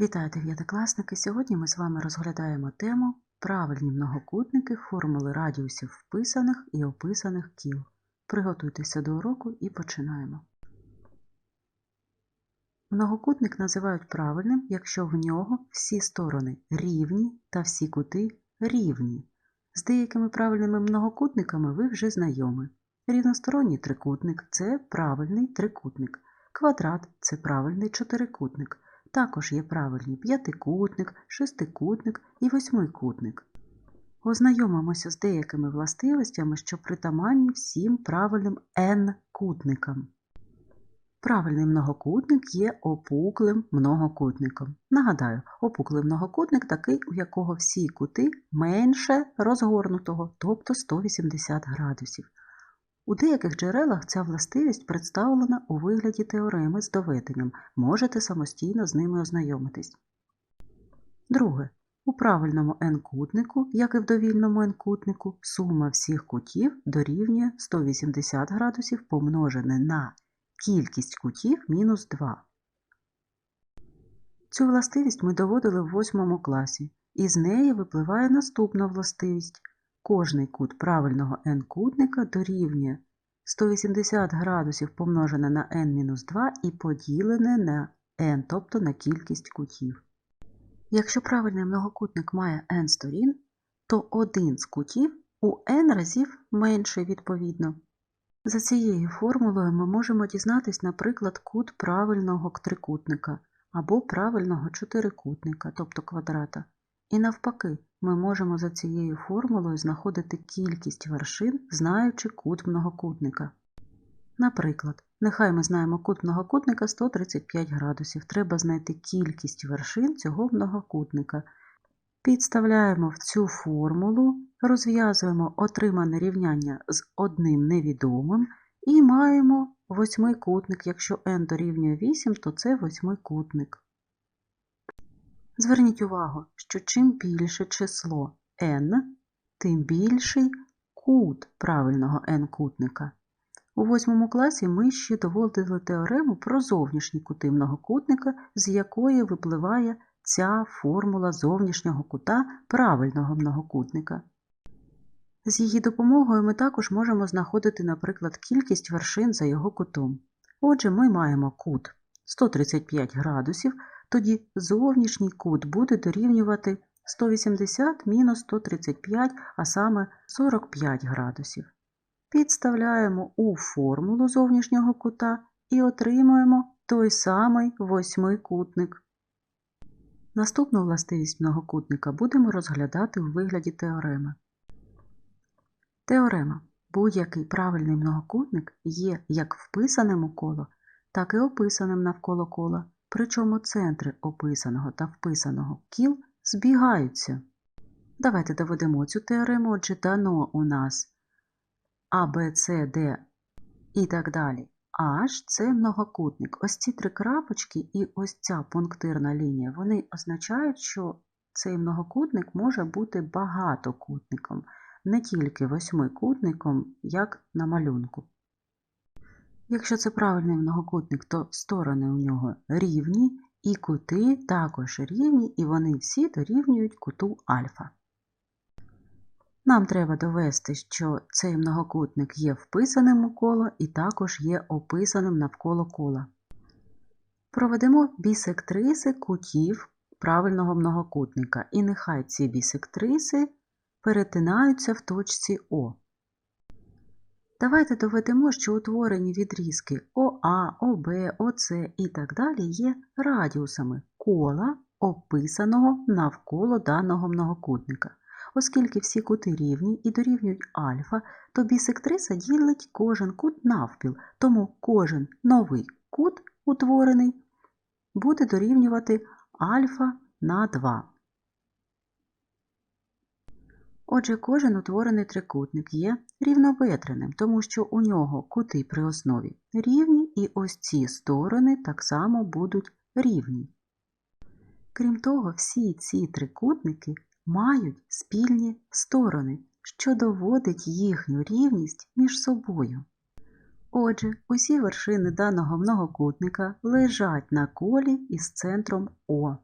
Вітаю дев'ятикласники! Сьогодні ми з вами розглядаємо тему Правильні многокутники формули радіусів вписаних і описаних кіл. Приготуйтеся до уроку і починаємо. Многокутник називають правильним, якщо в нього всі сторони рівні та всі кути рівні. З деякими правильними многокутниками ви вже знайомі. Рівносторонній трикутник це правильний трикутник. Квадрат це правильний чотирикутник. Також є правильні п'ятикутник, шестикутник і восьмикутник. Ознайомимося з деякими властивостями, що притаманні всім правильним n-кутникам. Правильний многокутник є опуклим многокутником. Нагадаю, опуклий многокутник такий, у якого всі кути менше розгорнутого, тобто 180 градусів. У деяких джерелах ця властивість представлена у вигляді теореми з доведенням, можете самостійно з ними ознайомитись. Друге. У правильному n-кутнику, як і в довільному n-кутнику, сума всіх кутів дорівнює 180 градусів помножене на кількість кутів мінус 2. Цю властивість ми доводили в 8 класі, і з неї випливає наступна властивість. Кожний кут правильного n-кутника дорівнює 180 градусів помножене на n-2 і поділене на n, тобто на кількість кутів. Якщо правильний многокутник має n сторін, то один з кутів у n разів менший відповідно. За цією формулою ми можемо дізнатись, наприклад, кут правильного трикутника або правильного чотирикутника, тобто квадрата. І навпаки, ми можемо за цією формулою знаходити кількість вершин, знаючи кут многокутника. Наприклад, нехай ми знаємо кут многокутника 135 градусів. Треба знайти кількість вершин цього многокутника. Підставляємо в цю формулу, розв'язуємо отримане рівняння з одним невідомим і маємо восьмикутник. Якщо n дорівнює 8, то це восьмикутник. Зверніть увагу, що чим більше число n, тим більший кут правильного n-кутника. У восьмому класі ми ще доводили теорему про зовнішні кути многокутника, з якої випливає ця формула зовнішнього кута правильного многокутника. З її допомогою ми також можемо знаходити, наприклад, кількість вершин за його кутом. Отже, ми маємо кут 135 градусів, тоді зовнішній кут буде дорівнювати 180 мінус 135, а саме 45 градусів. Підставляємо у формулу зовнішнього кута і отримуємо той самий восьмикутник. Наступну властивість многокутника будемо розглядати у вигляді теореми. Теорема. Будь-який правильний многокутник є як вписаним у коло, так і описаним навколо кола, причому центри описаного та вписаного кіл збігаються. Давайте доведемо цю теорему, отже, дано у нас А, Б, С, Д і так далі. H – це многокутник. Ось ці три крапочки і ось ця пунктирна лінія, вони означають, що цей многокутник може бути багатокутником, не тільки восьмикутником, як на малюнку. Якщо це правильний многокутник, то сторони у нього рівні, і кути також рівні, і вони всі дорівнюють куту альфа. Нам треба довести, що цей многокутник є вписаним у коло і також є описаним навколо кола. Проведемо бісектриси кутів правильного многокутника, і нехай ці бісектриси перетинаються в точці О. Давайте доведемо, що утворені відрізки ОА, ОБ, ОС і так далі є радіусами кола, описаного навколо даного многокутника. Оскільки всі кути рівні і дорівнюють альфа, то бісектриса ділить кожен кут навпіл, тому кожен новий кут, утворений, буде дорівнювати альфа на 2. Отже, кожен утворений трикутник є рівноветреним, тому що у нього кути при основі рівні, і ось ці сторони так само будуть рівні. Крім того, всі ці трикутники мають спільні сторони, що доводить їхню рівність між собою. Отже, усі вершини даного многокутника лежать на колі із центром О.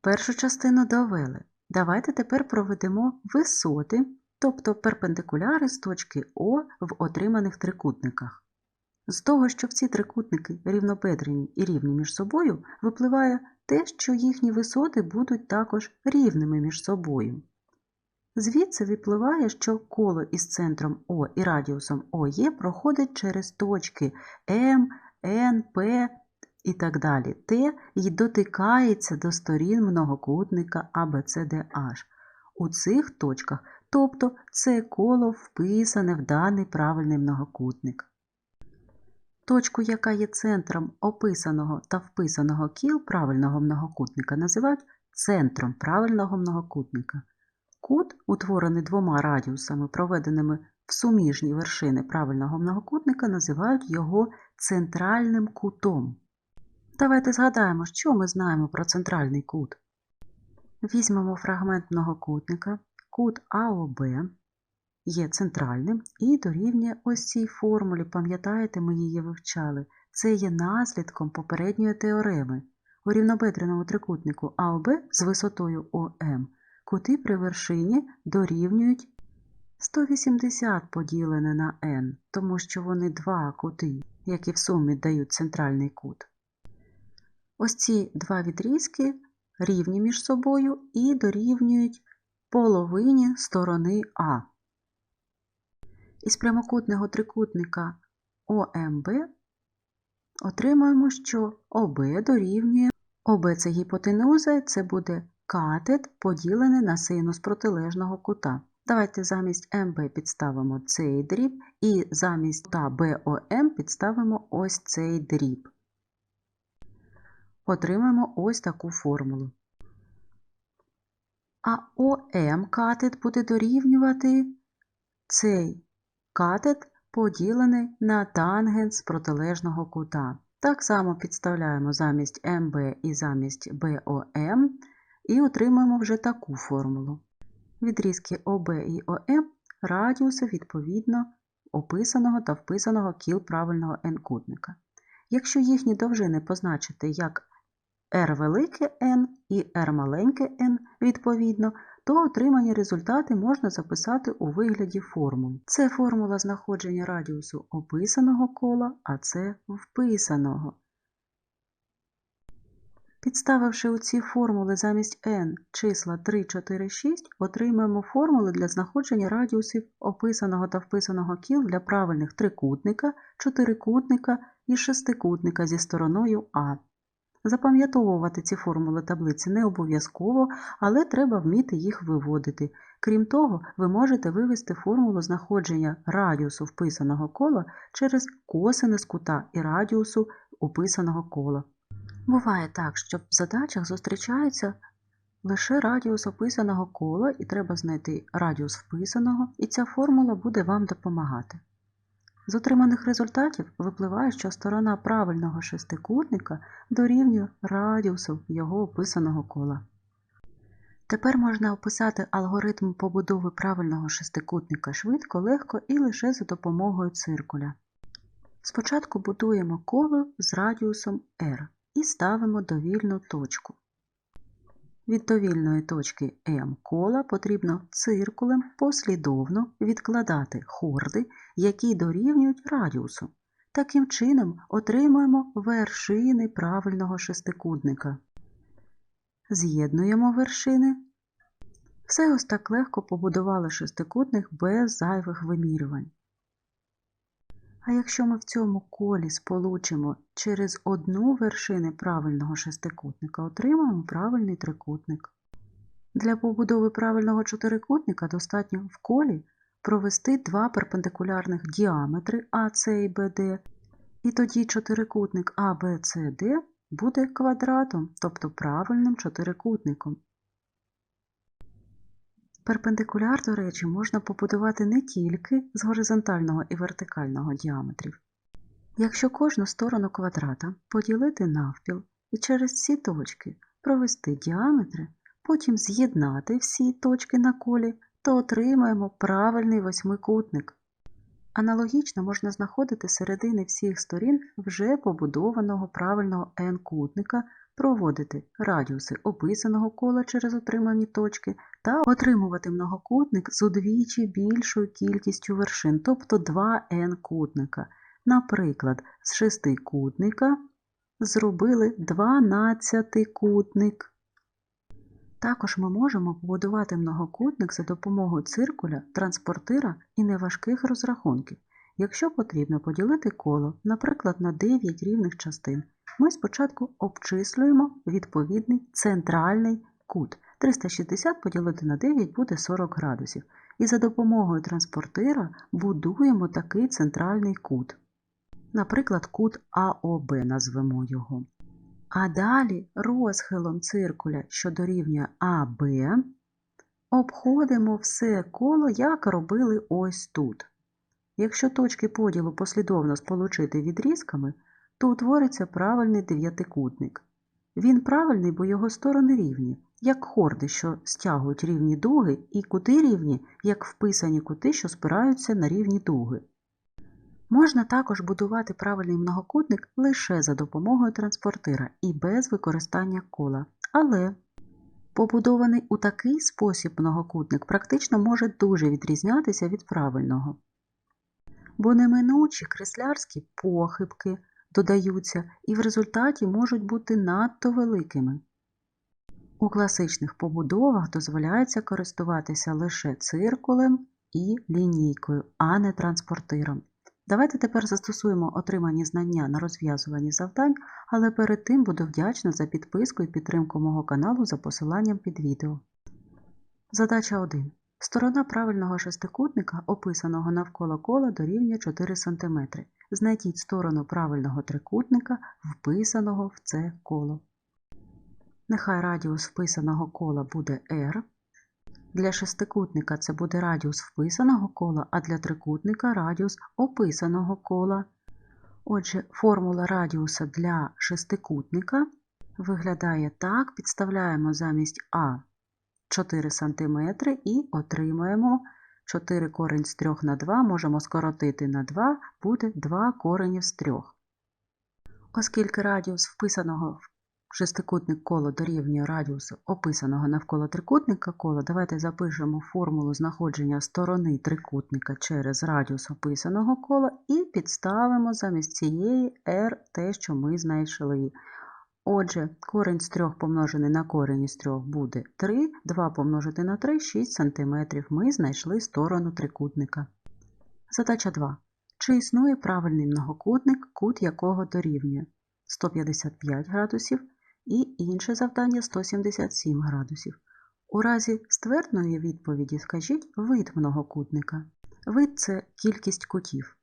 Першу частину довели. Давайте тепер проведемо висоти, тобто перпендикуляри з точки О в отриманих трикутниках. З того, що всі трикутники рівнобедрені і рівні між собою, випливає те, що їхні висоти будуть також рівними між собою. Звідси випливає, що коло із центром О і радіусом ОЄ проходить через точки М, Н, П і так далі, Т і дотикається до сторін многокутника ABCDH. У цих точках, тобто це коло вписане в даний правильний многокутник. Точку, яка є центром описаного та вписаного кіл правильного многокутника, називають центром правильного многокутника. Кут, утворений двома радіусами, проведеними в суміжні вершини правильного многокутника, називають його центральним кутом. Давайте згадаємо, що ми знаємо про центральний кут. Візьмемо фрагмент многокутника, кут АОБ є центральним і дорівнює ось цій формулі, пам'ятаєте, ми її вивчали. Це є наслідком попередньої теореми. У рівнобедреному трикутнику АОБ з висотою ОМ кути при вершині дорівнюють 180 поділене на n, тому що вони два кути, які в сумі дають центральний кут. Ось ці два відрізки рівні між собою і дорівнюють половині сторони А. Із прямокутного трикутника ОМБ отримаємо, що ОБ дорівнює ОБ це гіпотенуза, це буде катет поділений на синус протилежного кута. Давайте замість МБ підставимо цей дріб і замість та БОМ підставимо ось цей дріб. Отримаємо ось таку формулу. А ОМ катет буде дорівнювати цей катет поділений на тангенс протилежного кута. Так само підставляємо замість МБ і замість БОМ і отримаємо вже таку формулу. Відрізки ОБ і ОМ радіуси відповідно описаного та вписаного кіл правильного n-кутника. Якщо їхні довжини позначити як R велике N і R маленьке n відповідно, то отримані результати можна записати у вигляді формул. Це формула знаходження радіусу описаного кола, а це вписаного. Підставивши у ці формули замість n числа 3, 4, 6, отримаємо формули для знаходження радіусів описаного та вписаного кіл для правильних трикутника, чотирикутника і шестикутника зі стороною А. Запам'ятовувати ці формули таблиці не обов'язково, але треба вміти їх виводити. Крім того, ви можете вивести формулу знаходження радіусу вписаного кола через косинус кута і радіусу описаного кола. Буває так, що в задачах зустрічається лише радіус описаного кола, і треба знайти радіус вписаного, і ця формула буде вам допомагати. З отриманих результатів випливає, що сторона правильного шестикутника дорівнює радіусу його описаного кола. Тепер можна описати алгоритм побудови правильного шестикутника швидко, легко і лише за допомогою циркуля. Спочатку будуємо коло з радіусом r і ставимо довільну точку. Від довільної точки М кола потрібно циркулем послідовно відкладати хорди, які дорівнюють радіусу. Таким чином отримуємо вершини правильного шестикутника. З'єднуємо вершини. Все ось так легко побудували шестикутник без зайвих вимірювань. А якщо ми в цьому колі сполучимо через одну вершини правильного шестикутника, отримаємо правильний трикутник. Для побудови правильного чотирикутника достатньо в колі провести два перпендикулярних діаметри АС і БД, і тоді чотирикутник АБЦД буде квадратом, тобто правильним чотирикутником. Перпендикуляр, до речі, можна побудувати не тільки з горизонтального і вертикального діаметрів. Якщо кожну сторону квадрата поділити навпіл і через всі точки провести діаметри, потім з'єднати всі точки на колі, то отримаємо правильний восьмикутник. Аналогічно можна знаходити середини всіх сторін вже побудованого правильного n-кутника, проводити радіуси описаного кола через отримані точки та отримувати многокутник з удвічі більшою кількістю вершин, тобто 2 n-кутника. Наприклад, з шестикутника зробили 12-кутник. Також ми можемо побудувати многокутник за допомогою циркуля, транспортира і неважких розрахунків. Якщо потрібно поділити коло, наприклад, на 9 рівних частин, ми спочатку обчислюємо відповідний центральний кут. 360 поділити на 9 буде 40 градусів. І за допомогою транспортира будуємо такий центральний кут. Наприклад, кут АОБ назвемо його. А далі розхилом циркуля, що дорівнює АБ, обходимо все коло, як робили ось тут. Якщо точки поділу послідовно сполучити відрізками, то утвориться правильний дев'ятикутник. Він правильний, бо його сторони рівні, як хорди, що стягують рівні дуги, і кути рівні, як вписані кути, що спираються на рівні дуги. Можна також будувати правильний многокутник лише за допомогою транспортира і без використання кола. Але побудований у такий спосіб многокутник практично може дуже відрізнятися від правильного. Бо неминучі креслярські похибки додаються і в результаті можуть бути надто великими. У класичних побудовах дозволяється користуватися лише циркулем і лінійкою, а не транспортиром. Давайте тепер застосуємо отримані знання на розв'язуванні завдань, але перед тим буду вдячна за підписку і підтримку мого каналу за посиланням під відео. Задача 1. Сторона правильного шестикутника, описаного навколо кола, дорівнює 4 см. Знайдіть сторону правильного трикутника, вписаного в це коло. Нехай радіус вписаного кола буде r. Для шестикутника це буде радіус вписаного кола, а для трикутника радіус описаного кола. Отже, формула радіуса для шестикутника виглядає так: підставляємо замість А 4 см і отримаємо 4 корень з 3 на 2, можемо скоротити на 2, буде 2 коренів з 3. Оскільки радіус вписаного в шестикутник коло дорівнює радіусу описаного навколо трикутника кола, давайте запишемо формулу знаходження сторони трикутника через радіус описаного кола і підставимо замість цієї r те, що ми знайшли. Отже, корінь з 3 помножений на корінь із 3 буде 3, 2 помножити на 3 6 см. Ми знайшли сторону трикутника. Задача 2. Чи існує правильний многокутник, кут якого дорівнює 155 градусів і інше завдання 177 градусів. У разі ствердної відповіді скажіть вид многокутника. Вид це кількість кутів.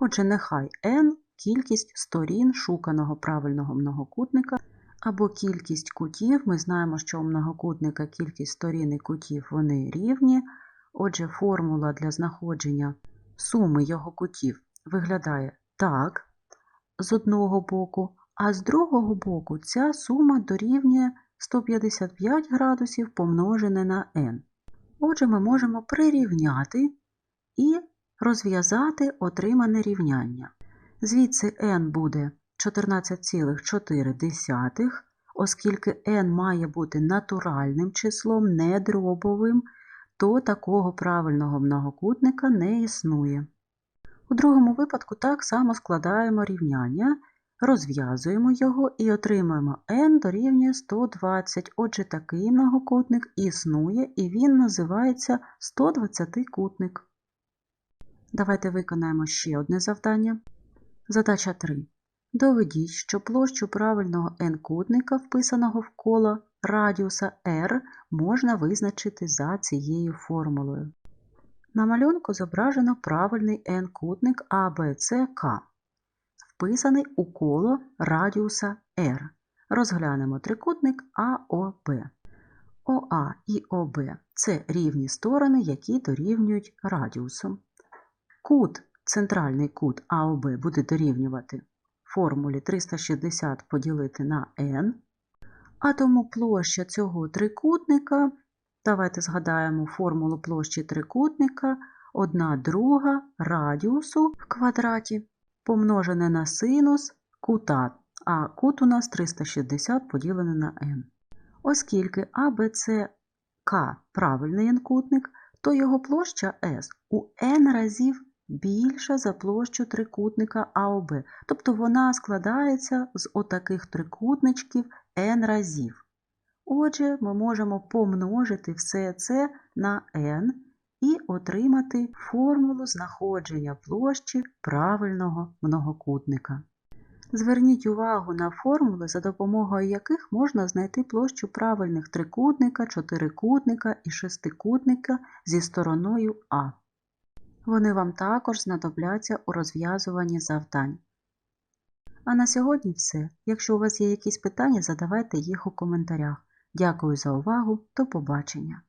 Отже, нехай n кількість сторін шуканого правильного многокутника або кількість кутів. Ми знаємо, що у многокутника кількість сторін і кутів вони рівні. Отже, формула для знаходження суми його кутів виглядає так з одного боку, а з другого боку ця сума дорівнює 155 градусів помножене на n. Отже, ми можемо прирівняти і розв'язати отримане рівняння. Звідси n буде 14,4, оскільки n має бути натуральним числом, не дробовим, то такого правильного многокутника не існує. У другому випадку так само складаємо рівняння, розв'язуємо його і отримуємо n дорівнює 120. Отже, такий многокутник існує і він називається 120-кутник. Давайте виконаємо ще одне завдання. Задача 3. Доведіть, що площу правильного n-кутника, вписаного в коло радіуса r, можна визначити за цією формулою. На малюнку зображено правильний n-кутник ABCK, вписаний у коло радіуса r. Розглянемо трикутник AOB. ОА і ОБ це рівні сторони, які дорівнюють радіусу. Кут центральний кут АОБ буде дорівнювати формулі 360 поділити на n, а тому площа цього трикутника, давайте згадаємо формулу площі трикутника, 1 друга радіусу в квадраті помножене на синус кута, а кут у нас 360 поділене на n. Оскільки АБЦК правильний n-кутник, то його площа S у n разів більша за площу трикутника АОБ, тобто вона складається з отаких трикутничків n разів. Отже, ми можемо помножити все це на n і отримати формулу знаходження площі правильного многокутника. Зверніть увагу на формули, за допомогою яких можна знайти площу правильних трикутника, чотирикутника і шестикутника зі стороною А. Вони вам також знадобляться у розв'язуванні завдань. А на сьогодні все. Якщо у вас є якісь питання, задавайте їх у коментарях. Дякую за увагу. До побачення!